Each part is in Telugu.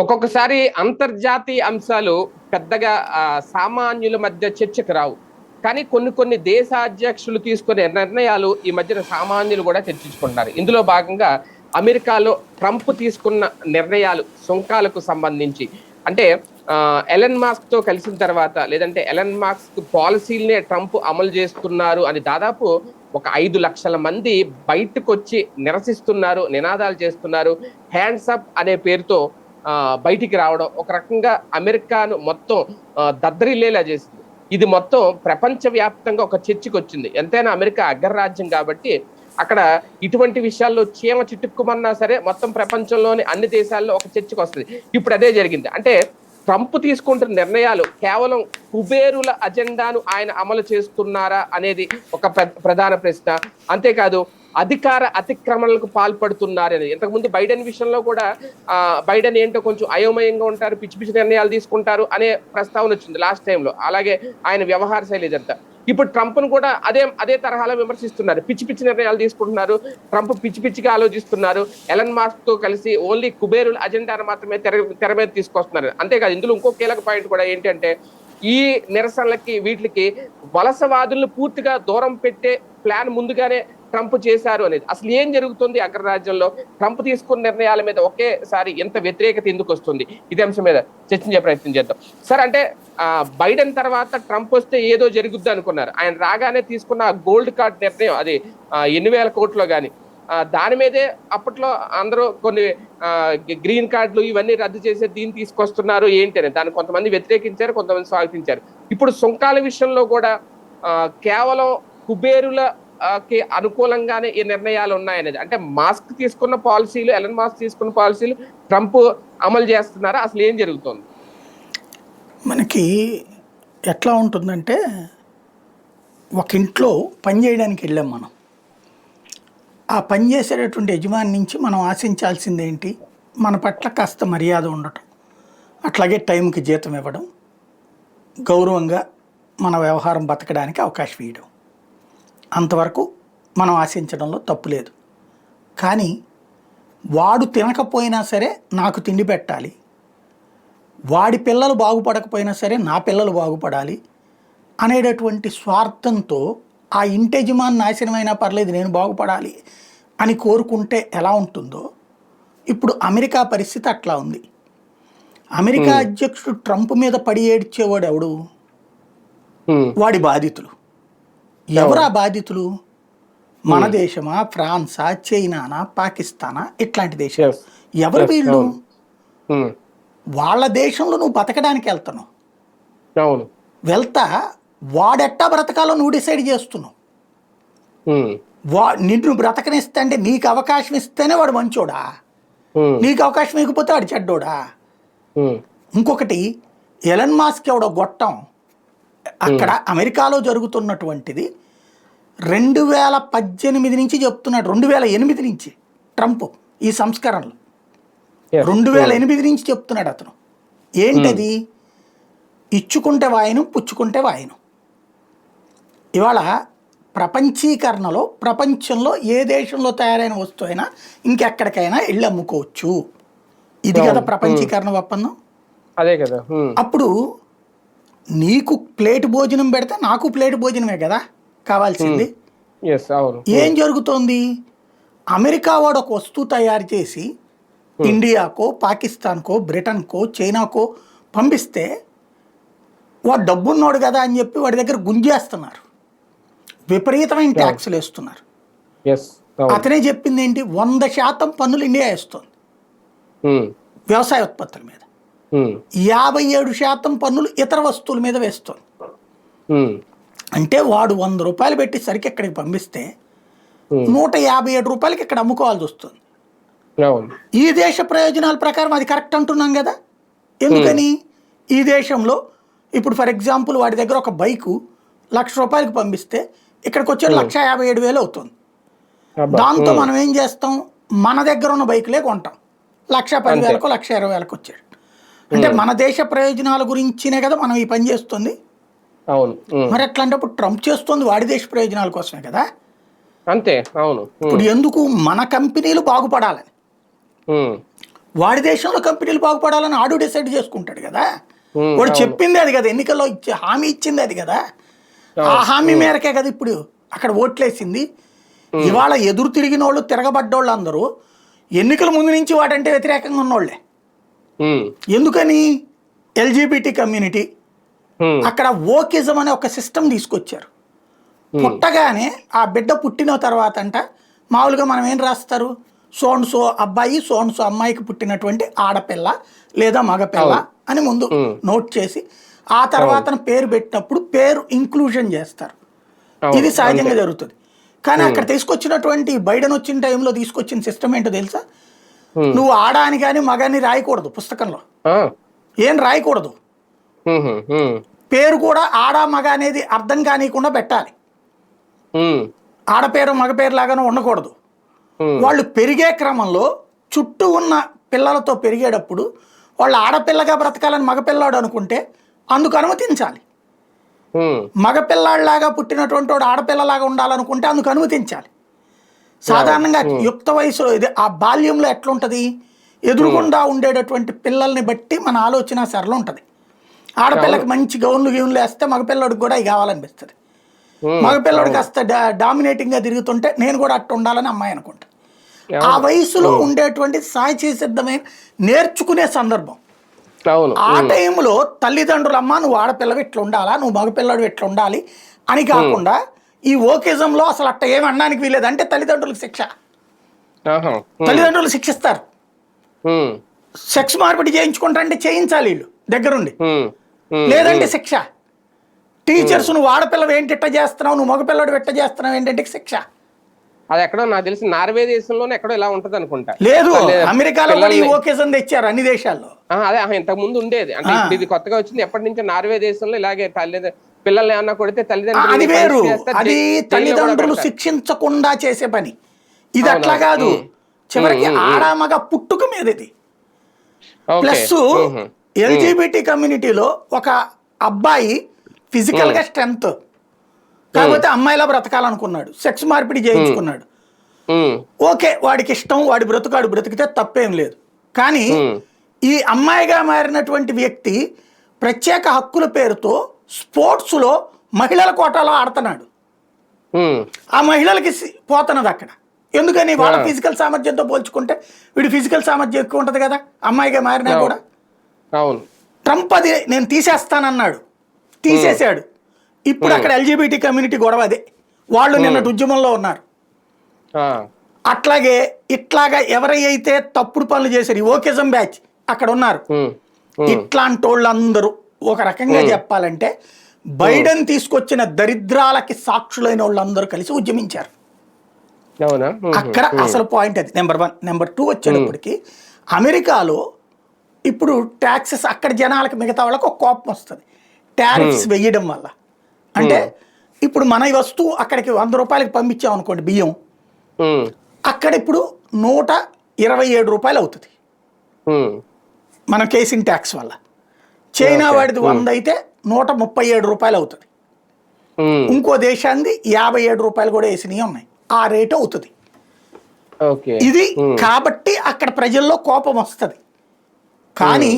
ఒక్కొక్కసారి అంతర్జాతీయ అంశాలు పెద్దగా సామాన్యుల మధ్య చర్చకు రావు. కానీ కొన్ని కొన్ని దేశ అధ్యక్షులు తీసుకునే నిర్ణయాలు ఈ మధ్యన సామాన్యులు కూడా చర్చించుకుంటున్నారు. ఇందులో భాగంగా అమెరికాలో ట్రంప్ తీసుకున్న నిర్ణయాలు సుంకాలకు సంబంధించి. అంటే ఎలన్ మాస్క్తో కలిసిన తర్వాత లేదంటే ఎలన్ మాస్క్ పాలసీలనే ట్రంప్ అమలు చేస్తున్నారు అని దాదాపు ఒక ఐదు లక్షల మంది బయటకు వచ్చి నిరసిస్తున్నారు నినాదాలు చేస్తున్నారు. హ్యాండ్స్ అప్ అనే పేరుతో బయటికి రావడం ఒక రకంగా అమెరికాను మొత్తం దద్దరిల్లేలా చేసింది. ఇది మొత్తం ప్రపంచవ్యాప్తంగా ఒక చర్చకు వచ్చింది ఎంతైనా అమెరికా అగ్రరాజ్యం కాబట్టి అక్కడ ఇటువంటి విషయాల్లో చీమ చిట్టుక్కుమన్నా సరే మొత్తం ప్రపంచంలోని అన్ని దేశాల్లో ఒక చర్చకు వస్తుంది ఇప్పుడు అదే జరిగింది. అంటే ట్రంప్ తీసుకుంటున్న నిర్ణయాలు కేవలం కుబేరుల అజెండాను ఆయన అమలు చేస్తున్నారా అనేది ఒక ప్ర- ప్రధాన ప్రశ్న. అంతేకాదు అధికార అతిక్రమణలకు పాల్పడుతున్నారని ఇంతకుముందు బైడెన్ విషయంలో కూడా బైడెన్ ఏంటో కొంచెం అయోమయంగా ఉంటారు పిచ్చి పిచ్చి నిర్ణయాలు తీసుకుంటారు అనే ప్రస్తావన వచ్చింది లాస్ట్ టైంలో. అలాగే ఆయన వ్యవహార శైలి ఇదంతా. ఇప్పుడు ట్రంప్ను కూడా అదే అదే తరహాలో విమర్శిస్తున్నారు. పిచ్చి పిచ్చి నిర్ణయాలు తీసుకుంటున్నారు. ట్రంప్ పిచ్చి పిచ్చిగా ఆలోచిస్తున్నారు. ఎలన్ మాస్క్తో కలిసి ఓన్లీ కుబేరుల అజెండాను మాత్రమే తెర తెర మీద తీసుకొస్తున్నారు. అంతేకాదు ఇందులో ఇంకో కీలక పాయింట్ కూడా ఏంటంటే ఈ నిరసనలకి వీటికి వలసవాదులను పూర్తిగా దూరం పెట్టే ప్లాన్ ముందుగానే ట్రంప్ చేశారు అనేది. అసలు ఏం జరుగుతుంది అగ్రరాజ్యంలో? ట్రంప్ తీసుకున్న నిర్ణయాల మీద ఒకేసారి ఎంత వ్యతిరేకత ఎందుకు వస్తుంది? ఇది అంశం మీద చర్చించే ప్రయత్నం చేద్దాం. సార్ అంటే బైడెన్ తర్వాత ట్రంప్ వస్తే ఏదో జరుగుద్ది అనుకున్నారు. ఆయన రాగానే తీసుకున్న గోల్డ్ కార్డ్ నిర్ణయం అది ఎన్ని వేల కోట్లో కానీ దాని మీదే అప్పట్లో అందరూ కొన్ని గ్రీన్ కార్డులు ఇవన్నీ రద్దు చేసే దీన్ని తీసుకొస్తున్నారు ఏంటి అని. దాన్ని కొంతమంది వ్యతిరేకించారు కొంతమంది స్వాగతించారు. ఇప్పుడు సుంకాల విషయంలో కూడా కేవలం కుబేరుల కి అనుకూలంగానే ఈ నిర్ణయాలు ఉన్నాయనేది. అంటే మాస్క్ తీసుకున్న పాలసీలు ఎలన్ మాస్క్ తీసుకున్న పాలసీలు ట్రంప్ అమలు చేస్తున్నారా? అసలు ఏం జరుగుతుంది? మనకి ఎట్లా ఉంటుందంటే ఒక ఇంట్లో పని చేయడానికి వెళ్ళాం మనం. ఆ పని చేసేటటువంటి యజమాని నుంచి మనం ఆశించాల్సింది ఏంటి? మన పట్ల కాస్త మర్యాద ఉండటం. అట్లాగే టైంకి జీతం ఇవ్వడం. గౌరవంగా మన వ్యవహారం బతకడానికి అవకాశం ఇవ్వడం. అంతవరకు మనం ఆశించడంలో తప్పు లేదు. కానీ వాడు తినకపోయినా సరే నాకు తిండి పెట్టాలి. వాడి పిల్లలు బాగుపడకపోయినా సరే నా పిల్లలు బాగుపడాలి అనేటటువంటి స్వార్థంతో ఆ ఇంటి యజమాని నాశనమైనా పర్లేదు నేను బాగుపడాలి అని కోరుకుంటే ఎలా ఉంటుందో ఇప్పుడు అమెరికా పరిస్థితి అట్లా ఉంది. అమెరికా అధ్యక్షుడు ట్రంప్ మీద పడి ఏడ్చేవాడు ఎవడు. వాడి బాధితులు. ఎవరు? బాధితులు? మన దేశమా? ఫ్రాన్సా? చైనానా? పాకిస్తానా? ఇట్లాంటి దేశాలు Yes. ఎవరు వీళ్ళు. వాళ్ళ దేశంలో నువ్వు బతకడానికి వెళ్తున్నావు. అవును. వెళ్తా వాడెట్టా బ్రతకాలో నువ్వు డిసైడ్ చేస్తున్నావు. వా నిన్ను బ్రతకనిస్తే అంటే నీకు అవకాశం ఇస్తేనే వాడు మంచోడా. నీకు అవకాశం ఇకపోతే వాడు చెడ్డోడా. ఇంకొకటి ఎలన్ మాస్క్ ఎవడో గొట్టం. అక్కడ అమెరికాలో జరుగుతున్నటువంటిది రెండు వేల పద్దెనిమిది నుంచి చెప్తున్నాడు. రెండు వేల ఎనిమిది నుంచి ట్రంప్ ఈ సంస్కరణలు. రెండు వేల ఎనిమిది నుంచి చెప్తున్నాడు అతను. ఏంటది? ఇచ్చుకుంటే వాయను పుచ్చుకుంటే వాయను. ఇవాళ ప్రపంచీకరణలో ప్రపంచంలో ఏ దేశంలో తయారైన వస్తువు అయినా ఇంకెక్కడికైనా వెళ్ళి అమ్ముకోవచ్చు. ఇది కదా. ప్రపంచీకరణ ఒప్పందం? అదే కదా. అప్పుడు నీకు ప్లేట్ భోజనం పెడితే నాకు ప్లేట్ భోజనమే కదా కావాల్సింది. అవును. ఏం జరుగుతోంది? అమెరికా వాడు ఒక వస్తువు తయారు చేసి ఇండియాకో పాకిస్తాన్కో బ్రిటన్కో చైనాకో పంపిస్తే వాడు డబ్బున్నోడు కదా అని చెప్పి వాడి దగ్గర గుంజేస్తున్నారు. విపరీతమైన ట్యాక్సులు వేస్తున్నారు. అతనే చెప్పింది ఏంటి? వంద శాతం పన్నులు ఇండియా వేస్తుంది. వ్యవసాయ ఉత్పత్తుల మీద. యాభై ఏడు శాతం పన్నులు ఇతర వస్తువుల మీద వేస్తుంది. అంటే వాడు వంద రూపాయలు పెట్టి సరికి ఇక్కడికి పంపిస్తే. నూట యాభై ఏడు రూపాయలకి ఇక్కడ అమ్ముకోవాల్సి వస్తుంది. ఈ దేశ ప్రయోజనాల ప్రకారం అది కరెక్ట్ అంటున్నాం కదా? ఎందుకని? ఈ దేశంలో ఇప్పుడు ఫర్ ఎగ్జాంపుల్ వాడి దగ్గర ఒక బైకు లక్ష రూపాయలకి పంపిస్తే ఇక్కడికి వచ్చే లక్ష యాభై ఏడు వేలు అవుతుంది. దాంతో మనం ఏం చేస్తాం? మన దగ్గర ఉన్న బైకులే కొంటాం. లక్ష పదివేలకు లక్ష ఇరవై వేలకు వచ్చాడు అంటే మన దేశ ప్రయోజనాల గురించినే కదా మనం ఈ పని చేస్తుంది. అవును. మరి అట్లాంటప్పుడు ట్రంప్ చేస్తుంది వాడి దేశ ప్రయోజనాల కోసమే కదా. అంతే అవును. ఇప్పుడు ఎందుకు మన కంపెనీలు బాగుపడాలని. వాడి దేశంలో కంపెనీలు బాగుపడాలని ఆడు డిసైడ్ చేసుకుంటాడు కదా. వాడు. చెప్పింది అది కదా ఎన్నికల్లో ఇచ్చే హామీ ఇచ్చింది అది కదా. ఆ హామీ మేరకే కదా ఇప్పుడు అక్కడ ఓట్లేసింది. ఇవాళ ఎదురు తిరిగిన వాళ్ళు తిరగబడ్డోళ్ళు అందరూ ఎన్నికల ముందు నుంచి వాటంటే వ్యతిరేకంగా ఉన్నోళ్ళే. ఎందుకని? ఎల్జీబీటీ కమ్యూనిటీ అక్కడ ఓకిజం అనే ఒక సిస్టమ్ తీసుకొచ్చారు. పుట్టగానే ఆ బిడ్డ పుట్టిన తర్వాత అంట మామూలుగా మనం ఏం రాస్తారు? సోన్ సో అబ్బాయి సోన్ సో అమ్మాయికి పుట్టినటువంటి ఆడపిల్ల లేదా మగపిల్ల అని ముందు నోట్ చేసి ఆ తర్వాత పేరు పెట్టినప్పుడు పేరు ఇంక్లూజన్ చేస్తారు. ఇది సహజంగా జరుగుతుంది. కానీ అక్కడ తీసుకొచ్చినటువంటి బైడెన్ వచ్చిన టైంలో తీసుకొచ్చిన సిస్టమ్ ఏంటో తెలుసా. నువ్వు ఆడాని కానీ మగాని రాయకూడదు పుస్తకంలో. ఏం రాయకూడదు. పేరు కూడా ఆడ మగ అనేది అర్థం కానియకుండా పెట్టాలి. ఆడపేరు మగ పేరు లాగానే ఉండకూడదు వాళ్ళు పెరిగే క్రమంలో చుట్టూ ఉన్న పిల్లలతో పెరిగేటప్పుడు వాళ్ళు ఆడపిల్లగా బ్రతకాలని మగపిల్లాడు అనుకుంటే అందుకు అనుమతించాలి. మగపిల్లాడిలాగా పుట్టినటువంటి వాడు ఆడపిల్లలాగా ఉండాలనుకుంటే అందుకు అనుమతించాలి. సాధారణంగా యుక్త వయసులో ఇది ఆ బాల్యంలో ఎట్లుంటది? ఎదురుగుండా ఉండేటటువంటి పిల్లల్ని బట్టి మన ఆలోచన సరళ ఉంటుంది ఆడపిల్లకి మంచి గౌన్లు గీన్లు వేస్తే మగపిల్లడికి కూడా ఇవి కావాలనిపిస్తుంది. ఉమ్, మగపిల్లడు కాస్త డా- డామినేటింగ్గా తిరుగుతుంటే నేను కూడా అట్టు ఉండాలని అమ్మాయి అనుకుంటా. ఆ వయసులో ఉండేటువంటి సాయి సిద్ధమైన నేర్చుకునే సందర్భం. ఆ టైంలో తల్లిదండ్రులు అమ్మ నువ్వు ఆడపిల్లవి ఇట్లా ఉండాలా నువ్వు మగపిల్లడు ఇట్లా ఉండాలి అని కాకుండా ఈ ఓకేజంలో అసలు అట్ట ఏమి అనడానికి వీలేదు. అంటే తల్లిదండ్రులకు శిక్ష. తల్లిదండ్రులు శిక్షిస్తారు. సెక్స్ మార్పిడి చేయించుకుంటారంటే చేయించాలి వీళ్ళు దగ్గరుండి. లేదంటే శిక్ష. టీచర్స్ నువ్వు ఆడపిల్లవి ఏంటి ఇట్ట చేస్తున్నావు? నువ్వు మగపిల్లడు ఇట్ట చేస్తున్నావు? ఏంటంటే శిక్ష. అది ఎక్కడో నాకు తెలిసి నార్వే దేశంలోనే ఎక్కడో ఇలా ఉంటది అనుకుంటా. లేదు అమెరికాలో ఈ ఓకేజన్ తెచ్చారు అన్ని దేశాల్లో. అదే ఇంతకు ముందు ఉండేది. అంటే ఇది కొత్తగా వచ్చింది. ఎప్పటి నుంచో నార్వే దేశంలో ఇలాగే తల్లి పిల్లల్ని ఏమన్నా కొడితే తల్లిదండ్రులు అది వేరు. అది తల్లిదండ్రులు. శిక్షించకుండా చేసే పని. ఇది అట్లా కాదు. చివరికి ఆడామగ పుట్టుక మీద ఇది. ప్లస్. ఎల్జీబీటీ కమ్యూనిటీలో ఒక అబ్బాయి ఫిజికల్గా స్ట్రెంగ్త్ కాకపోతే అమ్మాయిలా బ్రతకాలనుకున్నాడు. సెక్స్ మార్పిడి చేయించుకున్నాడు. ఓకే వాడికి ఇష్టం వాడి బ్రతుకాడు బ్రతికితే తప్పేం లేదు. కానీ ఈ అమ్మాయిగా మారినటువంటి వ్యక్తి ప్రత్యేక హక్కుల పేరుతో స్పోర్ట్స్లో మహిళల కోటాలో ఆడుతున్నాడు. ఆ మహిళలకి పోతున్నది అక్కడ. ఎందుకని? వాళ్ళ. ఫిజికల్ సామర్థ్యంతో పోల్చుకుంటే వీడి ఫిజికల్ సామర్థ్యం ఎక్కువ ఉంటుంది కదా? అమ్మాయిగా మారినా. కూడా. అవును. ట్రంప్ అది నేను తీసేస్తానన్నాడు. తీసేశాడు. ఇప్పుడు అక్కడ ఎల్జీబీటీ కమ్యూనిటీ గొడవ అదే. వాళ్ళు నిన్న ఉద్యమంలో ఉన్నారు. అట్లాగే ఇట్లాగా ఎవరైతే తప్పుడు పనులు చేశారు ఈ ఓకేజం బ్యాచ్ అక్కడ ఉన్నారు. ఇట్లాంటి వాళ్ళందరూ ఒక రకంగా చెప్పాలంటే బైడెన్ తీసుకొచ్చిన దరిద్రాలకి సాక్షులైన వాళ్ళందరూ కలిసి ఉద్యమించారు. అక్కడ అసలు పాయింట్ అది. నెంబర్ వన్ నెంబర్ టూ వచ్చేటప్పటికి అమెరికాలో ఇప్పుడు ట్యాక్సెస్ అక్కడ జనాలకు మిగతా వాళ్ళకి ఒక కోపం వస్తుంది. టారిఫ్స్ వేయడం వల్ల. అంటే ఇప్పుడు మన ఈ వస్తువు అక్కడికి వంద రూపాయలకి పంపించాం అనుకోండి బియ్యం. అక్కడ ఇప్పుడు నూట ఇరవై ఏడు రూపాయలు అవుతుంది. మన కేసింగ్ ట్యాక్స్ వల్ల. చైనా వాడిది వంద అయితే నూట ముప్పై ఏడు రూపాయలు అవుతుంది. ఇంకో దేశాన్ని యాభై ఏడు రూపాయలు కూడా వేసినవి ఉన్నాయి. ఆ రేటు అవుతుంది. ఇది కాబట్టి అక్కడ ప్రజల్లో కోపం వస్తుంది. కానీ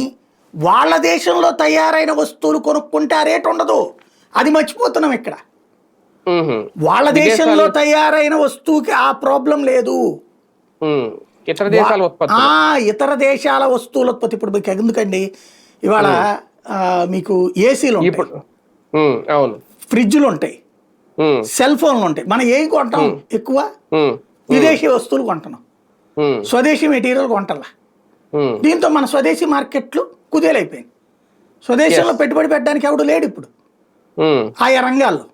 వాళ్ళ దేశంలో తయారైన వస్తువులు కొనుక్కుంటే ఆ రేటు ఉండదు. అది మర్చిపోతున్నాం ఇక్కడ. వాళ్ళ దేశంలో తయారైన వస్తువుకి ఆ ప్రాబ్లం లేదు. ఇతర దేశాల ఉత్పత్తి ఆ ఇతర దేశాల వస్తువుల ఉత్పత్తి. ఇప్పుడు మీకు ఎందుకండి? ఇవాళ మీకు ఏసీలు ఉంటాయి. ఇప్పుడు అవును. ఫ్రిడ్జ్లు ఉంటాయి. సెల్ ఫోన్లు ఉంటాయి. మనం ఏం కొంటాం? ఎక్కువ విదేశీ వస్తువులు కొంటున్నాం. స్వదేశీ మెటీరియల్ కొంటల్లా ఉమ్, దీంతో మన స్వదేశీ మార్కెట్లు కుదేలైపోయింది స్వదేశంలో పెట్టుబడి పెట్టడానికి ఎవడు లేడు ఇప్పుడు. ఆయా రంగాల్లో.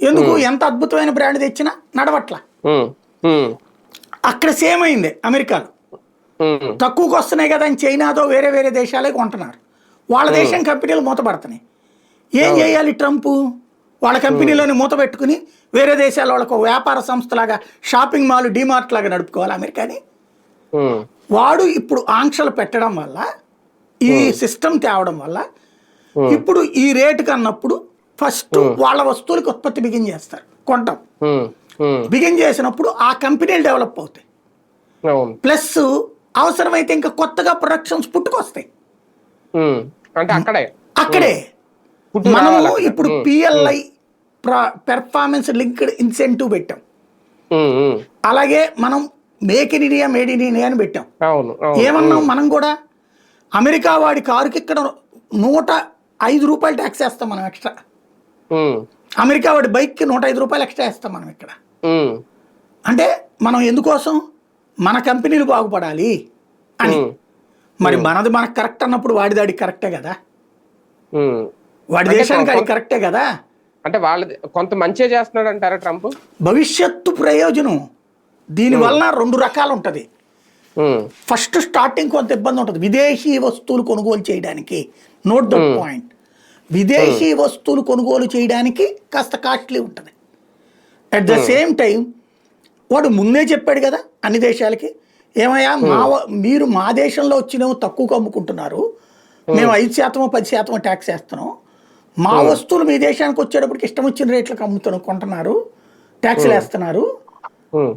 ఎందుకు? ఎంత అద్భుతమైన బ్రాండ్ తెచ్చినా నడవట్ల. అక్కడ సేమ్ అయింది అమెరికాలో. తక్కువకు వస్తున్నాయి కదా అని చైనాతో వేరే వేరే దేశాలే కొంటున్నారు. వాళ్ళ దేశం కంపెనీలు మూతపడుతున్నాయి. ఏం చేయాలి ట్రంప్? వాళ్ళ కంపెనీలోని మూత పెట్టుకుని వేరే దేశాల వాళ్ళకు వ్యాపార సంస్థలాగా షాపింగ్ మాల్ డిమార్ట్ లాగా నడుపుకోవాలి అమెరికాని. వాడు ఇప్పుడు ఆంక్షలు పెట్టడం వల్ల ఈ సిస్టమ్ తేవడం వల్ల ఇప్పుడు ఈ రేటు కన్నప్పుడు ఫస్ట్ వాళ్ళ వస్తువులకు ఉత్పత్తి బిగిన్ చేస్తారు కొంటాం. బిగిన్ చేసినప్పుడు ఆ కంపెనీలు డెవలప్ అవుతాయి. ప్లస్ అవసరమైతే ఇంకా కొత్తగా ప్రొడక్షన్స్ పుట్టుకొస్తాయి. అంటే అక్కడే. అక్కడే. మనము. ఇప్పుడు. పిఎల్ఐ పెర్ఫార్మెన్స్ లింక్డ్ ఇన్సెంటివ్ పెట్టాం. అలాగే మనం make in India made in India అని పెట్టాం. ఏమన్నాం మనం కూడా? అమెరికా వాడి కారుకి ఇక్కడ నూట ఐదు రూపాయలు ట్యాక్స్ వేస్తాం మనం ఎక్స్ట్రా అమెరికా వాడి బైక్కి నూట ఐదు రూపాయలు ఎక్స్ట్రా వేస్తాం మనం ఇక్కడ. అంటే మనం ఎందుకోసం? మన కంపెనీలు బాగుపడాలి అని. మరి మనది మనకు కరెక్ట్ అన్నప్పుడు వాడి దాడి కరెక్టే కదా. వాడి దేశానికి అది కరెక్టే కదా? అంటే వాళ్ళది కొంత మంచిగా చేస్తున్నాడు అంటారా ట్రంప్? భవిష్యత్తు ప్రయోజనం. దీని వలన రెండు రకాలు ఉంటుంది ఫస్ట్ స్టార్టింగ్ కొంత ఇబ్బంది ఉంటుంది. విదేశీ వస్తువులు కొనుగోలు చేయడానికి. నోట్ ద పాయింట్ విదేశీ వస్తువులు కొనుగోలు చేయడానికి కాస్త కాస్ట్లీ ఉంటుంది. అట్ ద సేమ్ టైం వాడు ముందే చెప్పాడు కదా అన్ని దేశాలకి ఏమయ్యా మా మీరు మా దేశంలో వచ్చినవి తక్కువకు అమ్ముకుంటున్నారు. మేము ఐదు శాతం పది శాతం ట్యాక్స్ వేస్తున్నాం. మా వస్తువులు మీ దేశానికి వచ్చేటప్పటికి ఇష్టం వచ్చిన రేట్లకు అమ్ముతున్నాం కొంటున్నారు. ట్యాక్స్లు వేస్తున్నారు.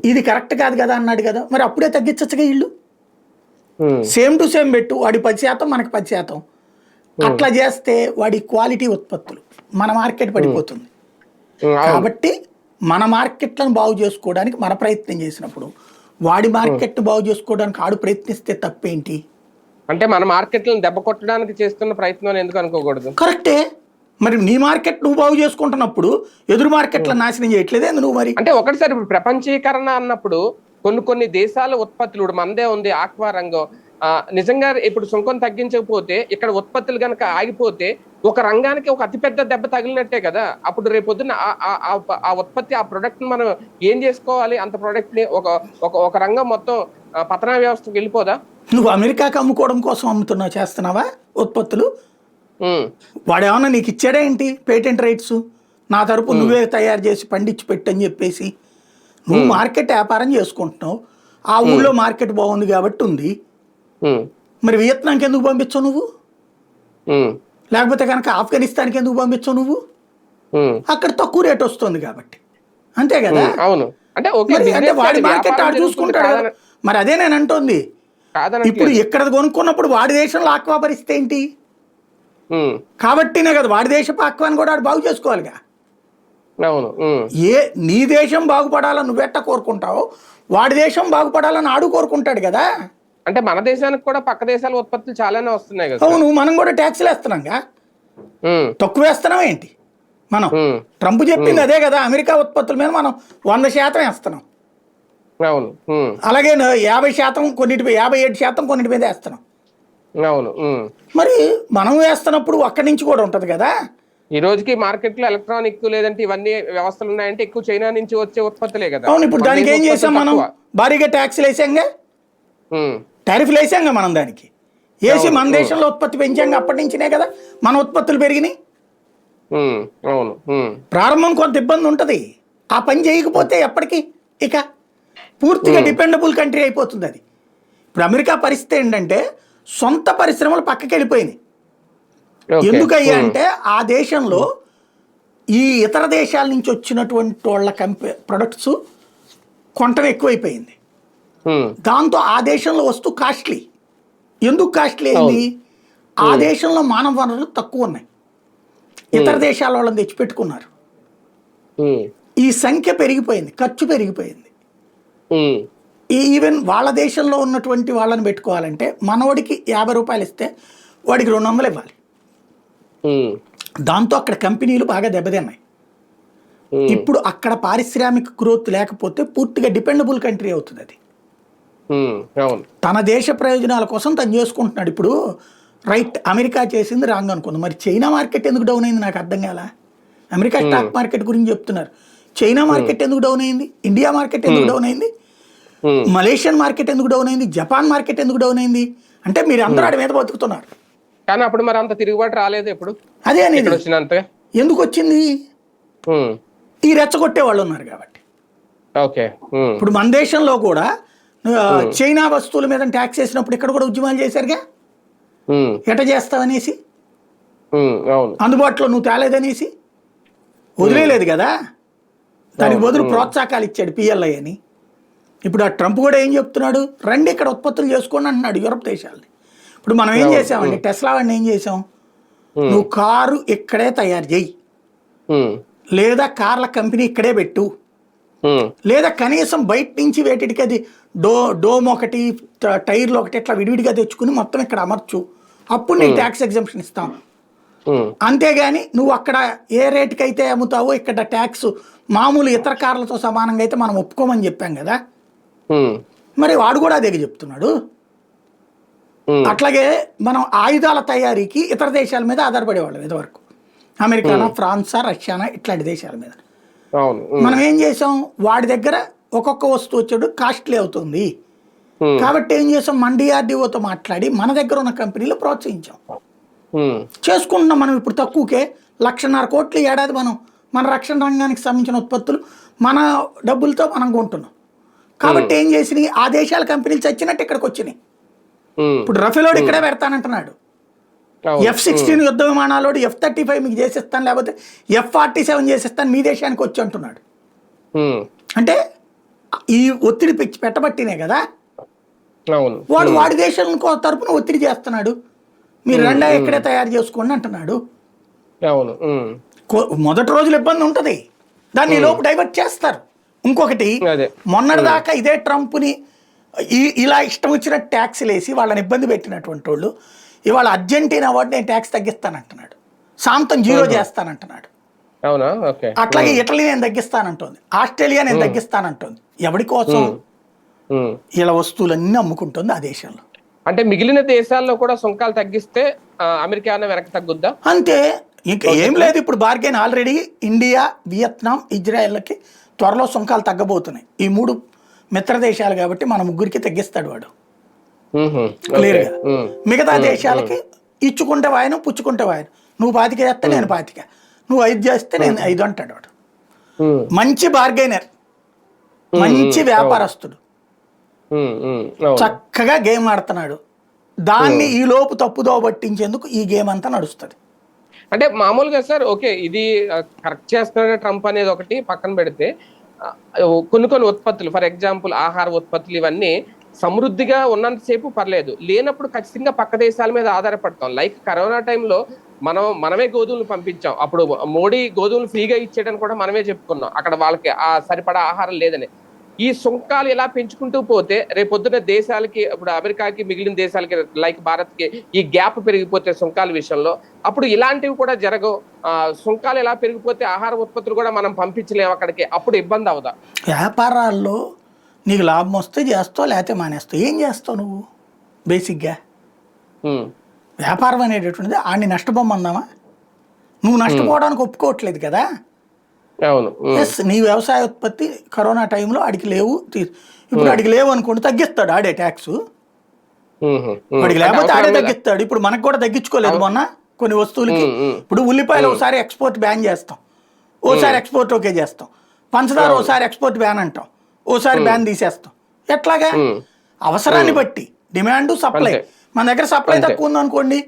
ఇది కరెక్ట్ కాదు కదా అన్నాడు కదా. మరి అప్పుడే తగ్గించచ్చుగా ఇల్లు? సేమ్ టు సేమ్ పెట్టు. వాడి పది శాతం మనకి పది శాతం. అట్లా చేస్తే వాడి క్వాలిటీ ఉత్పత్తులు. మన మార్కెట్ పడిపోతుంది. కాబట్టి మన మార్కెట్లను బాగు చేసుకోవడానికి మన ప్రయత్నం చేసినప్పుడు వాడి మార్కెట్ బాగు చేసుకోవడానికి ఆడు ప్రయత్నిస్తే తప్పేంటి? అంటే మన మార్కెట్లను దెబ్బ కొట్టడానికి చేస్తున్న ప్రయత్నం ఎందుకు అనుకోకూడదు? కరెక్టే. మరి నీ మార్కెట్ నువ్వు బాగు చేసుకుంటున్నప్పుడు ఎదురు మార్కెట్లను నాశనం చేయట్లేదే నువ్వు మరి? అంటే ఒకటిసారి ఇప్పుడు ప్రపంచీకరణ అన్నప్పుడు కొన్ని కొన్ని దేశాల ఉత్పత్తులు మనదే ఉంది ఆక్వా రంగం నిజంగా ఇప్పుడు సుంకం తగ్గించకపోతే ఇక్కడ ఉత్పత్తులు కనుక ఆగిపోతే ఒక రంగానికి ఒక అతిపెద్ద దెబ్బ తగిలినట్టే కదా? అప్పుడు రేపొద్దున ఆ- ఆ- ఆ- ఆ ఉత్పత్తి ఆ ప్రొడక్ట్ మనం ఏం చేసుకోవాలి? అంత ప్రొడక్ట్ని ఒక ఒక రంగం మొత్తం పతనా వ్యవస్థకు వెళ్ళిపోదా? నువ్వు అమెరికాకి అమ్ముకోవడం కోసం అమ్ముతున్నావు చేస్తున్నావా ఉత్పత్తులు? ఉమ్, వాడు ఏమన్నా నీకు ఇచ్చాడా ఏంటి పేటెంట్ రైట్స్? నా తరపు నువ్వే తయారు చేసి పండించి పెట్టని చెప్పేసి. నువ్వు మార్కెట్ వ్యాపారం చేసుకుంటున్నావు. ఆ ఊళ్ళో మార్కెట్ బాగుంది కాబట్టి ఉంది. మరి వియత్నాంకి ఎందుకు పంపించవు నువ్వు? లేకపోతే కనుక ఆఫ్ఘనిస్తాన్కి ఎందుకు పంపించవు నువ్వు? అక్కడ తక్కువ రేట్ వస్తుంది కాబట్టి. అంతే కదా? అవును. అంటే వాడి మార్కెట్ ఆడు చూసుకుంటాడు మరి అదే నేను అంటోంది. ఇప్పుడు ఇక్కడ కొనుక్కున్నప్పుడు వాడి దేశంలో ఆక్వా పరిస్థితి ఏంటి? కాబట్టినే కదా వాడి దేశపు ఆక్వాని కూడా ఆడు బాగు చేసుకోవాలిగా. అవును. ఏ నీ దేశం బాగుపడాలని నువ్వెట్ట కోరుకుంటావో? వాడి దేశం బాగుపడాలని ఆడు కోరుకుంటాడు కదా? అంటే మన దేశానికి కూడా పక్క దేశాల ఉత్పత్తులు చాలానే వస్తున్నాయి కదా అవును మనం కూడా ట్యాక్స్లు వేస్తున్నాంగా తక్కువ వేస్తున్నాం ఏంటి? మనం. ట్రంప్ చెప్పింది అదే కదా అమెరికా ఉత్పత్తుల మీద మనం వంద శాతం వేస్తున్నాం. అవును. అలాగే యాభై శాతం కొన్నిటి యాభై ఏడు శాతం కొన్నిటి మీద వేస్తున్నాం. అవును. మరి మనం వేస్తున్నప్పుడు అక్కడి నుంచి కూడా ఉంటుంది కదా. ఈ రోజుకి మార్కెట్లో ఎలక్ట్రానిక్ లేదంటే ఇవన్నీ వ్యవస్థలు ఉన్నాయంటే ఎక్కువ చైనా నుంచి వచ్చే ఉత్పత్తులే కదా. అవును ఇప్పుడు దానికి ఏం చేసాం మనం. భారీగా ట్యాక్స్లు వేసాంగా. టారిఫ్లు వేసాంగా మనం దానికి. వేసి మన దేశంలో ఉత్పత్తి పెంచాంగా అప్పటి నుంచినే కదా మన ఉత్పత్తులు పెరిగినాయి. అవును ప్రారంభం కొంత ఇబ్బంది ఉంటుంది. ఆ పని చేయకపోతే ఎప్పటికీ ఇక పూర్తిగా డిపెండబుల్ కంట్రీ అయిపోతుంది అది. ఇప్పుడు అమెరికా పరిస్థితి ఏంటంటే సొంత పరిశ్రమలు పక్కకి వెళ్ళిపోయినాయి. ఎందుకయ్యా అంటే ఆ దేశంలో ఈ ఇతర దేశాల నుంచి వచ్చినటువంటి వాళ్ళ కంపె ప్రొడక్ట్స్ కొనటం ఎక్కువైపోయింది. దాంతో ఆ దేశంలో వస్తువు కాస్ట్లీ. ఎందుకు కాస్ట్లీ అయింది? ఆ దేశంలో మానవ వనరులు తక్కువ ఉన్నాయి. ఇతర దేశాల వాళ్ళని తెచ్చిపెట్టుకున్నారు. ఈ సంఖ్య పెరిగిపోయింది ఖర్చు పెరిగిపోయింది. ఈవెన్ వాళ్ళ దేశంలో ఉన్నటువంటి వాళ్ళని పెట్టుకోవాలంటే మనోడికి యాభై రూపాయలు ఇస్తే వాడికి రెండు వందలు ఇవ్వాలి. దాంతో అక్కడ కంపెనీలు బాగా దెబ్బతిన్నాయి. ఇప్పుడు అక్కడ పారిశ్రామిక గ్రోత్ లేకపోతే పూర్తిగా డిపెండబుల్ కంట్రీ అవుతుంది అది. తన దేశ ప్రయోజనాల కోసం తను చేసుకుంటున్నాడు. ఇప్పుడు రైట్ అమెరికా చేసింది రాంగ్ అనుకుంది. మరి చైనా మార్కెట్ ఎందుకు డౌన్ అయింది నాకు అర్థం కాల? అమెరికా స్టాక్ మార్కెట్ గురించి చెప్తున్నారు. చైనా మార్కెట్ ఎందుకు డౌన్ అయింది? ఇండియా మార్కెట్ ఎందుకు డౌన్ అయింది? మలేషియన్ మార్కెట్ ఎందుకు డౌన్ అయింది? జపాన్ మార్కెట్ ఎందుకు డౌన్ అయింది? అంటే మీరు అందరూ ఆడి మీద బతుకుతున్నారు. కానీ అప్పుడు మరి అంత తిరుగుబాటు రాలేదు ఎప్పుడు? అదే అనేది. ఎందుకు వచ్చింది? ఈ రెచ్చగొట్టే వాళ్ళు ఉన్నారు కాబట్టి. ఓకే. ఇప్పుడు మన దేశంలో కూడా చైనా వస్తువుల మీద ట్యాక్స్ వేసినప్పుడు ఇక్కడ కూడా ఉద్యమాలు చేశారుగా? ఎట చేస్తావనేసి? అందుబాటులో నువ్వు తేలేదనేసి? వదిలేదు కదా? దానికి బదులు ప్రోత్సాహకాలు ఇచ్చాడు పిఎల్ఐ అని. ఇప్పుడు ఆ ట్రంప్ కూడా ఏం చెప్తున్నాడు? రండి ఇక్కడ ఉత్పత్తులు చేసుకోండి అంటున్నాడు యూరప్ దేశాలని. ఇప్పుడు మనం ఏం చేసామండి? టెస్లా వాడిని ఏం చేసాం? నువ్వు కారు ఇక్కడే తయారు చేయి. లేదా కార్ల కంపెనీ ఇక్కడే పెట్టు. లేదా కనీసం బయట నుంచి వేటికి అది డో డోమ్ ఒకటి టైర్లు ఒకటి ఇట్లా విడివిడిగా తెచ్చుకుని మొత్తం ఇక్కడ అమర్చు. అప్పుడు నీకు ట్యాక్స్ ఎగ్జంప్షన్ ఇస్తాం. అంతేగాని నువ్వు అక్కడ ఏ రేటుకి అయితే అమ్ముతావో ఇక్కడ ట్యాక్స్ మామూలు ఇతర కార్లతో సమానంగా అయితే మనం ఒప్పుకోమని చెప్పాం కదా. మరి వాడు కూడా అదే చెప్తున్నాడు. అట్లాగే మనం ఆయుధాల తయారీకి ఇతర దేశాల మీద ఆధారపడేవాళ్ళం ఇదివరకు. అమెరికానా ఫ్రాన్సా రష్యానా ఇట్లాంటి దేశాల మీద. మనం ఏం చేసాం? వాడి దగ్గర ఒక్కొక్క వస్తువు వచ్చాడు కాస్ట్లీ అవుతుంది. కాబట్టి ఏం చేసాం? మన డిఆర్డిఓతో మాట్లాడి మన దగ్గర ఉన్న కంపెనీలు ప్రోత్సహించాం. చేసుకుంటున్నాం మనం ఇప్పుడు తక్కువకే లక్షన్నర కోట్లు ఏడాది మనం మన రక్షణ రంగానికి సంబంధించిన ఉత్పత్తులు మన డబ్బులతో మనం కొంటున్నాం. కాబట్టి ఏం చేసినాయి? ఆ దేశాల కంపెనీలు చచ్చినట్టు ఇక్కడికి వచ్చినాయి. ఇప్పుడు రఫేలోడ్ ఇక్కడే పెడతానంటున్నాడు. ఎఫ్ సిక్స్టీన్ యుద్ధ విమానాలోడు ఎఫ్ థర్టీ ఫైవ్ మీకు చేసిస్తాను లేకపోతే ఎఫ్ ఫార్టీ సెవెన్ చేసిస్తాను మీ దేశానికి వచ్చి అంటున్నాడు. అంటే ఈ ఒత్తిడి పెట్టి పెట్టబట్టినే కదా? వాడు వాడి దేశం తరపున ఒత్తిడి చేస్తున్నాడు. మీరు రెండా ఇక్కడే తయారు చేసుకోండి అంటున్నాడు. మొదటి రోజులు ఇబ్బంది ఉంటుంది. దాన్ని లోపు డైవర్ట్ చేస్తారు. ఇంకొకటి మొన్నటిదాకా ఇదే ట్రంప్ని ఇలా ఇష్టం వచ్చిన ట్యాక్స్లు వేసి వాళ్ళని ఇబ్బంది పెట్టినటువంటి వాళ్ళు ఇవాళ అర్జెంటీనా వాడు నేను ట్యాక్స్ తగ్గిస్తానంటున్నాడు. సాంతం జీరో చేస్తానంటున్నాడు. అవునా? ఓకే. అట్లాగే ఇటలీ నేను తగ్గిస్తానంటోంది. ఆస్ట్రేలియా నేను తగ్గిస్తానంటోంది. ఎవడి కోసం. ఇలా వస్తువులన్నీ అమ్ముకుంటుంది ఆ దేశంలో. అంటే మిగిలిన దేశాల్లో కూడా సుంకాలు తగ్గిస్తే అమెరికా అన్న వెనక్కి తగ్గుద్దా? అంతే. ఇంకా ఏం లేదు ఇప్పుడు బార్గెన్ ఆల్రెడీ ఇండియా వియత్నాం ఇజ్రాయెల్కి త్వరలో సుంకాలు తగ్గబోతున్నాయి. ఈ మూడు మిత్ర దేశాలు కాబట్టి మన ముగ్గురికి తగ్గిస్తాడు వాడు. క్లియర్గా. మిగతా దేశాలకి ఇచ్చుకుంటే వాయను పుచ్చుకుంటే వాయను. నువ్వు పాతిక చేస్తే నేను పాతిక నువ్వు ఐదు చేస్తే నేను ఐదు అంటాడు వాడు. మంచి బార్గైనర్. మంచి వ్యాపారస్తుడు. చక్కగా గేమ్ ఆడుతున్నాడు. దాన్ని ఈ లోపు తప్పుదో పట్టించేందుకు ఈ గేమ్ అంతా నడుస్తుంది. అంటే మామూలుగా సార్ ఓకే ఇది కరెక్ట్ చేస్తున్నాడు ట్రంప్ అనేది ఒకటి పక్కన పెడితే కొన్ని కొన్ని ఉత్పత్తులు ఫర్ ఎగ్జాంపుల్ ఆహార ఉత్పత్తులు ఇవన్నీ సమృద్ధిగా ఉన్నంతసేపు పర్లేదు. లేనప్పుడు ఖచ్చితంగా పక్క దేశాల మీద ఆధారపడతాం. లైక్ కరోనా టైంలో మనం మనమే గోధుమలు పంపించాం. అప్పుడు మోడీ గోధుమలు ఫ్రీగా ఇచ్చేయడం కూడా మనమే చెప్పుకున్నాం. అక్కడ వాళ్ళకి ఆ సరిపడా ఆహారం లేదని. ఈ సుంకాలు ఇలా పెంచుకుంటూ పోతే రేపొద్దున దేశాలకి ఇప్పుడు అమెరికాకి మిగిలిన దేశాలకి లైక్ భారత్కి ఈ గ్యాప్ పెరిగిపోతే సుంకాల విషయంలో అప్పుడు ఇలాంటివి కూడా జరగవు. ఆ, సుంకాలు ఎలా పెరిగిపోతే ఆహార ఉత్పత్తులు కూడా మనం పంపించలేము అక్కడికి. అప్పుడు ఇబ్బంది అవుదా? వ్యాపారాల్లో నీకు లాభం వస్తే చేస్తావు లేకపోతే మానేస్తావు. ఏం చేస్తావు నువ్వు? బేసిక్గా వ్యాపారం అనేటటువంటిది ఆడిని నష్టపోమందామా? నువ్వు నష్టపోవడానికి ఒప్పుకోవట్లేదు కదా? అవును. ఎస్ నీ వ్యవసాయ ఉత్పత్తి కరోనా టైంలో ఆడికి లేవు ఇప్పుడు ఆడికి లేవు అనుకోండి తగ్గిస్తాడు ఆడే ట్యాక్స్. వాడికి అంటే లేకపోతే ఆడే తగ్గిస్తాడు. ఇప్పుడు మనకు కూడా తగ్గించుకోలేదు మొన్న కొన్ని వస్తువులకి. ఇప్పుడు ఉల్లిపాయలు ఒకసారి ఎక్స్పోర్ట్ బ్యాన్ చేస్తాం. ఓసారి ఎక్స్పోర్ట్ ఓకే చేస్తాం. పంచదార ఓసారి ఎక్స్పోర్ట్ బ్యాన్ అంటాం. ఓసారి బ్యాన్ తీసేస్తాం. ఎట్లాగా. అవసరాన్ని బట్టి. Demand supply. మన దగ్గర సప్లై. తక్కువ ఉంది అనుకోండి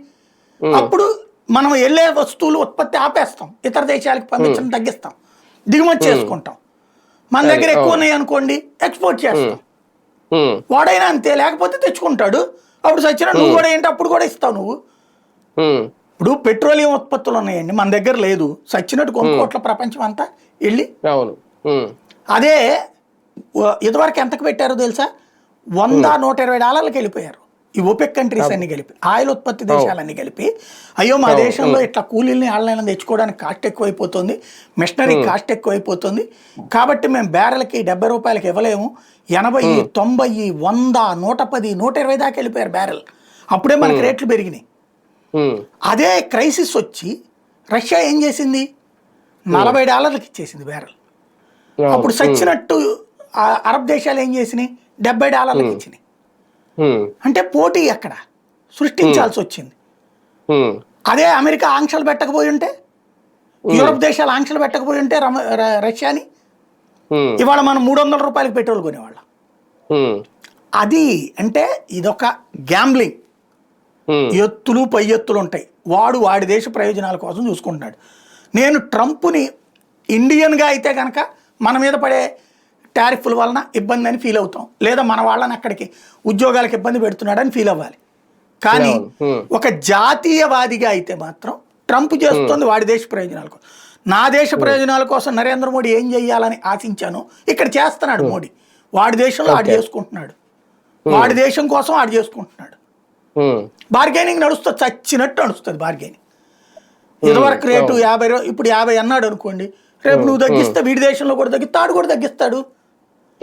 అప్పుడు మనం వెళ్ళే వస్తువులు ఉత్పత్తి ఆపేస్తాం. ఇతర దేశాలకు పంపించడం తగ్గిస్తాం. దిగుమతి చేసుకుంటాం. మన దగ్గర ఎక్కువ ఉన్నాయి అనుకోండి ఎక్స్పోర్ట్ చేస్తాం. వాడైనా అంతే లేకపోతే తెచ్చుకుంటాడు. అప్పుడు సచిన నువ్వు కూడా ఏంటి అప్పుడు కూడా ఇస్తావు నువ్వు. ఇప్పుడు పెట్రోలియం ఉత్పత్తులు ఉన్నాయండి మన దగ్గర లేదు. సచ్చినట్టు కొనుక్కోట్ల ప్రపంచం అంతా వెళ్ళి. అవును. అదే ఇదివరకు ఎంతకు పెట్టారో తెలుసా? వంద నూట ఇరవై డాలర్లకు వెళ్ళిపోయారు. ఈ ఓపెక్ కంట్రీస్ అన్ని కలిపి ఆయిల్ ఉత్పత్తి దేశాలన్నీ కలిపి అయ్యో మా దేశంలో ఇట్లా కూలీల్ని ఆన్లైన్ తెచ్చుకోవడానికి కాస్ట్ ఎక్కువైపోతుంది మిషనరీ కాస్ట్ ఎక్కువైపోతుంది. కాబట్టి మేము బ్యారెల్కి డెబ్బై రూపాయలకి ఇవ్వలేము. ఎనభై తొంభై వంద నూట పది నూట ఇరవై దాకా వెళ్ళిపోయారు బ్యారెల్. అప్పుడే మనకి రేట్లు పెరిగినాయి. అదే క్రైసిస్ వచ్చి రష్యా ఏం చేసింది? నలభై డాలర్లకు ఇచ్చేసింది బ్యారెల్. అప్పుడు సచ్చినట్టు అరబ్ దేశాలు ఏం చేసినాయి? డెబ్బై డాలర్లకు ఇచ్చినాయి. అంటే పోటీ అక్కడ సృష్టించాల్సి వచ్చింది. అదే అమెరికా ఆంక్షలు పెట్టకపోయి ఉంటే? యూరప్ దేశాలు ఆంక్షలు పెట్టకపోయి ఉంటే రష్యాని? ఇవాళ మనం మూడు వందల రూపాయలకి పెట్రోల్ కొనేవాళ్ళం. అది అంటే ఇదొక గ్యాంబ్లింగ్. ఎత్తులు పై ఎత్తులు ఉంటాయి. వాడు వాడి దేశ ప్రయోజనాల కోసం చూసుకుంటున్నాడు. నేను ట్రంప్ని ఇండియన్గా అయితే కనుక మన మీద పడే టారిఫ్ల వలన ఇబ్బంది అని ఫీల్ అవుతాం. లేదా మన వాళ్ళని అక్కడికి ఉద్యోగాలకు ఇబ్బంది పెడుతున్నాడని ఫీల్ అవ్వాలి. కానీ. ఒక జాతీయవాదిగా అయితే మాత్రం ట్రంప్ చేస్తుంది వాడి దేశ ప్రయోజనాల కోసం. నా దేశ ప్రయోజనాల కోసం నరేంద్ర మోడీ ఏం చెయ్యాలని ఆశించాను ఇక్కడ చేస్తున్నాడు మోడీ. వాడి దేశంలో ఆడు చేసుకుంటున్నాడు. వాడి దేశం కోసం ఆడు చేసుకుంటున్నాడు. బార్గెనింగ్ నడుస్తుంది చచ్చినట్టు నడుస్తుంది బార్గెనింగ్. ఇదివరకు రేటు యాభై ఇప్పుడు యాభై అన్నాడు అనుకోండి రేపు నువ్వు తగ్గిస్తే వీడి దేశంలో కూడా తగ్గిస్తాడు కూడా తగ్గిస్తాడు.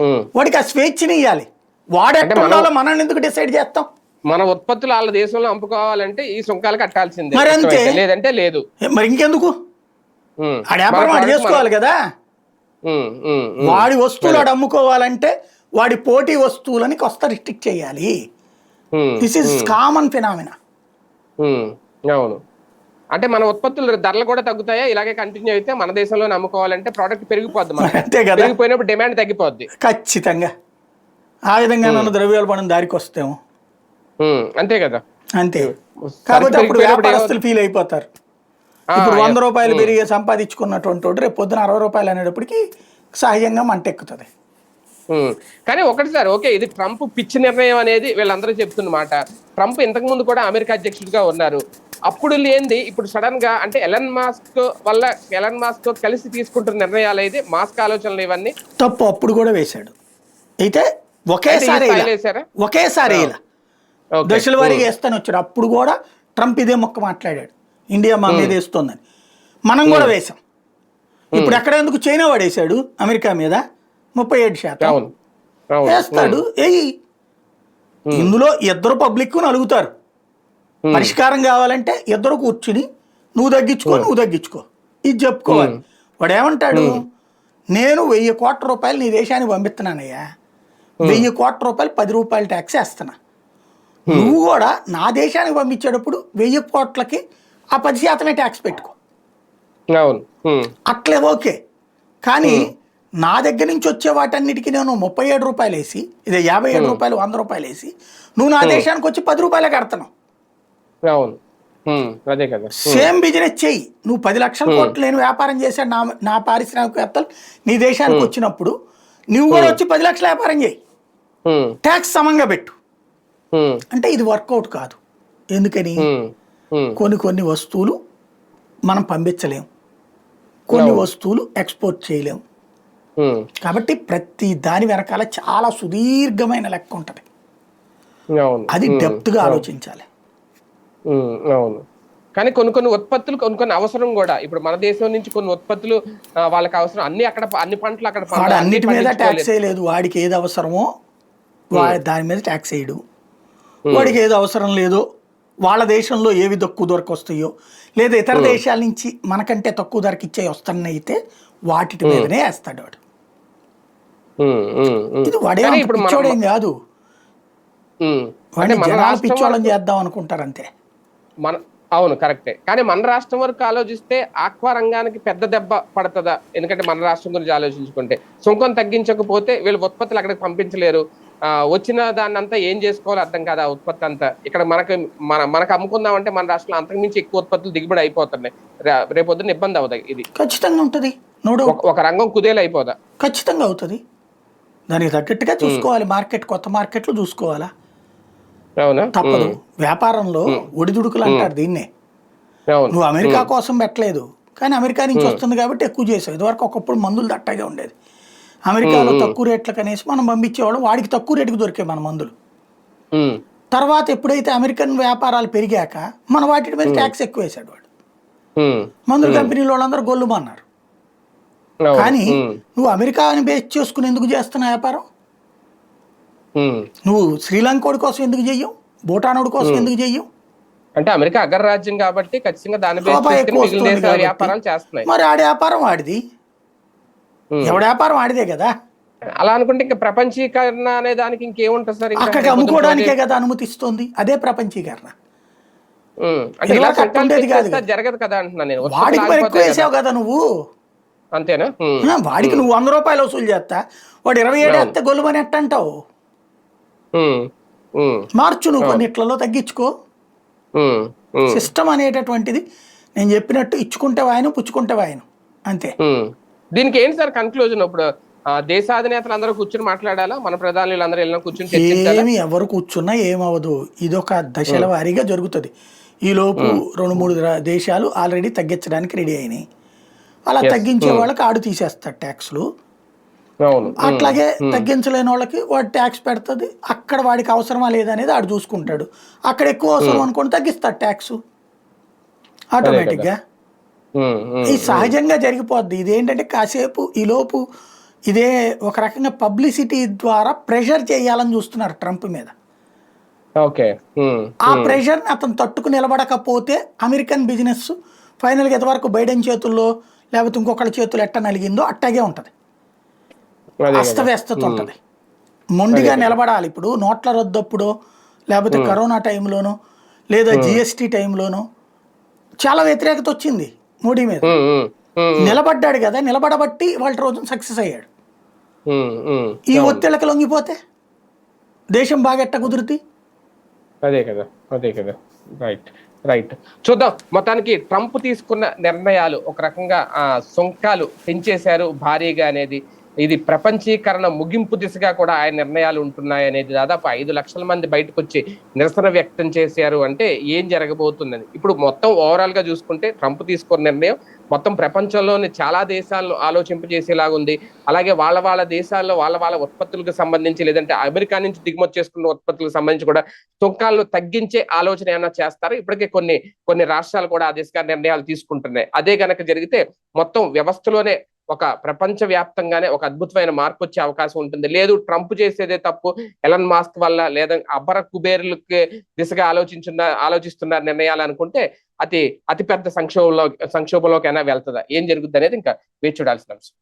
వాడికి ఆ స్వేచ్ఛని ఇవ్వాలి వాడు ఎక్కడ మనం- ఉండాలో మనం ఎందుకు డిసైడ్ చేస్తాం? మన ఉత్పత్తులు వాళ్ళ దేశంలో అమ్ముకోవాలంటే ఈ సుంకాలు కట్టాల్సిందే. మరి అంతే. లేదంటే లేదు. మరి ఇంకెందుకు. ఆడ వ్యాపారం వాడు చేసుకోవాలి కదా. వాడి వస్తువులు ఆడు అమ్ముకోవాలంటే వాడి పోటీ వస్తువులని కొత్త రిస్ట్రిక్ట్ చేయాలి. దిస్ ఇస్ కామన్ ఫినామినా అవును. అంటే మన ఉత్పత్తులు ధరలు కూడా తగ్గుతాయా? ఇలాగే కంటిన్యూ అయితే మన దేశంలో అమ్ముకోవాలంటే ప్రోడక్ట్ పెరిగిపోద్ది మనకి. అంతే కదా. పెరిగిపోయినప్పుడు డిమాండ్ తగ్గిపోద్ది. ఖచ్చితంగా. ఆ విధంగా నన్ను ద్రవ్యోల్బణం దారికి వస్తేమో ఉమ్, అంతే కదా. అంతే. కాబట్టి అప్పుడు వ్యాపారస్తులు ఫీల్ అయిపోతారు. ఇప్పుడు వంద. రూపాయలు పెరిగి సంపాదించుకున్నటువంటి రేపు పొద్దున అరవై రూపాయలు అనేటప్పటికి సహజంగా మంట ఎక్కుతుంది ఉమ్. కానీ ఒకటి సార్ ఓకే ఇది ట్రంప్ పిచ్చి నిర్ణయం అనేది వీళ్ళందరూ చెప్తున్నమాట ట్రంప్ ఇంతకు ముందు కూడా అమెరికా అధ్యక్షుడిగా ఉన్నారు. అప్పుడు లేనిది ఇప్పుడు సడన్గా అంటే ఎలన్ మాస్క్ వల్ల ఎలన్ మాస్క్ కలిసి తీసుకుంటున్న నిర్ణయాలు అయితే మాస్క్ ఆలోచనలు ఇవన్నీ? తప్పు అప్పుడు కూడా వేశాడు. అయితే ఒకేసారి? ఒకేసారి. దశల వారీగా వేస్తాను వచ్చాడు. అప్పుడు కూడా ట్రంప్ ఇదే మొక్క మాట్లాడాడు. ఇండియా మా మీద వేస్తుందని. మనం కూడా వేసాం ఇప్పుడు ఎక్కడ ఎందుకు చైనా వాడు వేశాడు అమెరికా మీద? ముప్పై ఏడు శాతం. వేస్తాడు. ఏయి. ఇందులో ఇద్దరు పబ్లిక్ నలుగుతారు పరిష్కారం కావాలంటే ఇద్దరు కూర్చుని నువ్వు తగ్గించుకో నువ్వు తగ్గించుకో. ఇది చెప్పుకోవాలి. వాడు ఏమంటాడు నేను వెయ్యి కోట్ల రూపాయలు నీ దేశానికి పంపిస్తున్నానయ్యా. వెయ్యి కోట్ల రూపాయలు పది రూపాయలు ట్యాక్స్ వేస్తున్నా. నువ్వు కూడా నా దేశానికి పంపించేటప్పుడు వెయ్యి కోట్లకి ఆ పది శాతమే ట్యాక్స్ పెట్టుకో. అట్లే ఓకే. కానీ నా దగ్గర నుంచి వచ్చే వాటన్నిటికీ నేను ముప్పై ఏడు రూపాయలు వేసి ఇదే యాభై ఏడు రూపాయలు వంద రూపాయలు వేసి నువ్వు నా దేశానికి వచ్చి పది రూపాయలే కడతాను అదే కదా. సేమ్ బిజినెస్ చెయ్యి. నువ్వు పది లక్షల కోట్లు నేను వ్యాపారం చేశాను నా నా పారిశ్రామికవేత్తలు నీ దేశానికి వచ్చినప్పుడు నువ్వు కూడా వచ్చి పది లక్షల వ్యాపారం చేయి ట్యాక్స్ సమంగా పెట్టు. అంటే ఇది వర్కౌట్ కాదు. ఎందుకని? కొన్ని కొన్ని వస్తువులు మనం పంపించలేం. కొన్ని వస్తువులు ఎక్స్పోర్ట్ చేయలేం. ఉమ్, కాబట్టి ప్రతి దాని వెనకాల చాలా సుదీర్ఘమైన లెక్క ఉంటుంది. అది డెప్త్గా ఆలోచించాలి. అవును. కానీ కొన్ని కొన్ని ఉత్పత్తులు కొన్ని కొన్ని అవసరం కూడా. ఇప్పుడు మన దేశం నుంచి కొన్ని ఉత్పత్తులు వాళ్ళకి అవసరం. అన్ని అక్కడ అన్ని పంటలు అక్కడ అన్నిటి మీద. ట్యాక్స్ వేయలేదు. వాడికి ఏది అవసరమో వాడి దాని మీద ట్యాక్స్ వేయడు. వాడికి ఏది అవసరం లేదో వాళ్ళ దేశంలో ఏవి తక్కువ ధరకు వస్తాయో లేదా ఇతర దేశాల నుంచి మనకంటే తక్కువ ధరకి ఇచ్చే వస్తున్నాయితే వాటి మీదనే వేస్తాడు వాడు. ఇది వాడే పిచ్చోడేం కాదు. వాడిని జనాలు చేద్దాం అనుకుంటారు అంతే మన అవును కరెక్టే. కానీ మన రాష్ట్రం వరకు ఆలోచిస్తే ఆక్వా రంగానికి పెద్ద దెబ్బ పడుతుందా? ఎందుకంటే మన రాష్ట్రం గురించి ఆలోచించుకుంటే. సుంకం తగ్గించకపోతే వీళ్ళు ఉత్పత్తులు అక్కడికి పంపించలేరు. ఆ, వచ్చిన దాన్ని అంతా ఏం చేసుకోవాలో అర్థం కాదు ఆ ఉత్పత్తి అంతా. ఇక్కడ మనకు మన మనకు అమ్ముకుందామంటే మన రాష్ట్రంలో అంతకుమించి ఎక్కువ ఉత్పత్తులు దిగుబడి అయిపోతున్నాయి. రేపొద్దున ఇబ్బంది అవుతాయి ఇది. ఖచ్చితంగా ఉంటుంది. ఒక రంగం కుదేలు అయిపోదా ఖచ్చితంగా అవుతుంది. దానికి తగ్గట్టుగా చూసుకోవాలి. మార్కెట్ కొత్త మార్కెట్లు చూసుకోవాలా? తప్పదు. వ్యాపారంలో ఒడిదుడుకులు అంటారు దీన్నే. నువ్వు అమెరికా కోసం పెట్టలేదు. కానీ అమెరికా నుంచి వస్తుంది కాబట్టి ఎక్కువ చేసావు. ఇదివరకు ఒకప్పుడు మందులు దట్టగా ఉండేది. అమెరికాలో తక్కువ రేట్లకు అనేసి మనం పంపించేవాళ్ళం. వాడికి తక్కువ రేటుకి దొరికాయి మన మందులు. తర్వాత ఎప్పుడైతే అమెరికన్ వ్యాపారాలు పెరిగాక మన వాటి మీద ట్యాక్స్ ఎక్కువ వేసాడు వాడు. మందుల కంపెనీల వాళ్ళందరూ గొల్లుమన్నారు. కానీ నువ్వు అమెరికాని బేస్ చేసుకుని ఎందుకు చేస్తున్న వ్యాపారం. నువ్వు శ్రీలంకోడి కోసం ఎందుకు చెయ్యవు? భూటానోడి కోసం ఎందుకు చెయ్యవు? అంటే అమెరికా అగ్రరాజ్యం కాబట్టి ఖచ్చితంగా దాని. వ్యాపారాలు చేస్తున్నాయి. మరి ఆడి వ్యాపారం వాడిది. ఎవడి వ్యాపారం ఆడిదే కదా? అలా అనుకుంటే ఇంకా ప్రపంచీకరణ అనే దానికి ఇంకేముంటుంది సార్? అక్కడికి అమ్ముకోవడానికే కదా అనుమతిస్తుంది? అదే ప్రపంచీకరణ. జరగదు కదా అంటున్నా నేను. ఉత్పత్తులు వాడికి మరి ఎక్కువ. వేసావు కదా నువ్వు? అంతేనా? వాడికి నువ్వు వంద రూపాయలు వసూలు చేస్తా. వాడు ఇరవై ఏడు వేస్తే గొల్లుమని ఎట్ట అంటావు ఉమ్, ఉమ్, మార్చు నువ్వు కొన్నిట్లలో తగ్గించుకో. సిస్టమ్ అనేటటువంటిది నేను చెప్పినట్టు ఇచ్చుకుంటే వాయను పుచ్చుకుంటే వాయను అంతే. దీనికి ఏంటి సార్ కన్క్లూజన్ ఇప్పుడు ఆ, దేశాధినేతలు అందరూ కూర్చుని మాట్లాడాలా? మన ప్రధానులు అందరూ వెళ్ళిన కూర్చుని ఏమి ఎవరు కూర్చున్నా ఏమవదు ఇదొక దశల వారీగా జరుగుతుంది. ఈ లోపు రెండు మూడు దేశాలు ఆల్రెడీ తగ్గించడానికి రెడీ అయినాయి. అలా తగ్గించే వాళ్ళకి ఆడు తీసేస్తాడు ట్యాక్స్లు అవును. అట్లాగే తగ్గించలేని వాళ్ళకి వాడు ట్యాక్స్ పెడుతుంది అక్కడ వాడికి అవసరమా లేదనేది ఆడు చూసుకుంటాడు. అక్కడ ఎక్కువ అవసరం అనుకోని తగ్గిస్తాడు ట్యాక్స్ ఆటోమేటిక్గా ఇది సహజంగా జరిగిపోద్ది. ఇదేంటంటే కాసేపు ఈ లోపు ఇదే ఒక రకంగా పబ్లిసిటీ ద్వారా ప్రెషర్ చేయాలని చూస్తున్నారు ట్రంప్ మీద. ఓకే ఆ ప్రెషర్ని అతను తట్టుకు నిలబడకపోతే అమెరికన్ బిజినెస్ ఫైనల్గా ఎంతవరకు బైడెన్ చేతుల్లో లేకపోతే ఇంకొకళ్ళ చేతులు ఎట్ట నలిగిందో అట్టాగే ఉంటుంది. అస్తవ్యస్తత ఉంటుంది. మొండిగా నిలబడాలి ఇప్పుడు. నోట్ల రద్దప్పుడు లేకపోతే కరోనా టైంలోనో లేదా జిఎస్టీ టైంలోనో చాలా వ్యతిరేకత వచ్చింది మోడీ మీద. నిలబడ్డాడు కదా. నిలబడబట్టి వాళ్ళ రోజు సక్సెస్ అయ్యాడు. ఈ ఒత్తిళ్ళకి లొంగిపోతే దేశం బాగా ఎట్ట కుదురుతుంది అదే కదా. అదే కదా. Right right. చూద్దాం. మొత్తానికి ట్రంప్ తీసుకున్న నిర్ణయాలు ఒక రకంగా ఆ సుంకాలు పెంచేశారు భారీగా అనేది. ఇది ప్రపంచీకరణ ముగింపు దిశగా కూడా ఆయన నిర్ణయాలు ఉంటున్నాయి అనేది దాదాపు ఐదు లక్షల మంది బయటకు వచ్చి నిరసన వ్యక్తం చేశారు. అంటే ఏం జరగబోతుందని ఇప్పుడు మొత్తం ఓవరాల్గా చూసుకుంటే ట్రంప్ తీసుకున్న నిర్ణయం మొత్తం ప్రపంచంలోని చాలా దేశాలను ఆలోచింపజేసేలాగా ఉంది అలాగే వాళ్ళ వాళ్ళ దేశాల్లో వాళ్ళ వాళ్ళ ఉత్పత్తులకు సంబంధించి లేదంటే అమెరికా నుంచి దిగుమతి చేసుకున్న ఉత్పత్తులకు సంబంధించి కూడా సుంకాలను తగ్గించే ఆలోచన ఏమైనా చేస్తారు? ఇప్పటికే కొన్ని కొన్ని రాష్ట్రాలు కూడా ఆ దిశగా నిర్ణయాలు తీసుకుంటున్నాయి. అదే గనక జరిగితే మొత్తం వ్యవస్థలోనే ఒక ప్రపంచ వ్యాప్తంగానే ఒక అద్భుతమైన మార్పు వచ్చే అవకాశం ఉంటుంది. లేదు ట్రంప్ చేసేదే తప్పు ఎలన్ మాస్క్ వల్ల లేదా అబ్బర కుబేరులకి దిశగా ఆలోచించున్న ఆలోచిస్తున్న నిర్ణయాలు అనుకుంటే అతి అతిపెద్ద సంక్షోభంలో సంక్షోభంలోకైనా వెళ్తుందా? ఏం జరుగుతుంది అనేది ఇంకా వేచి చూడాల్సిన అంశం.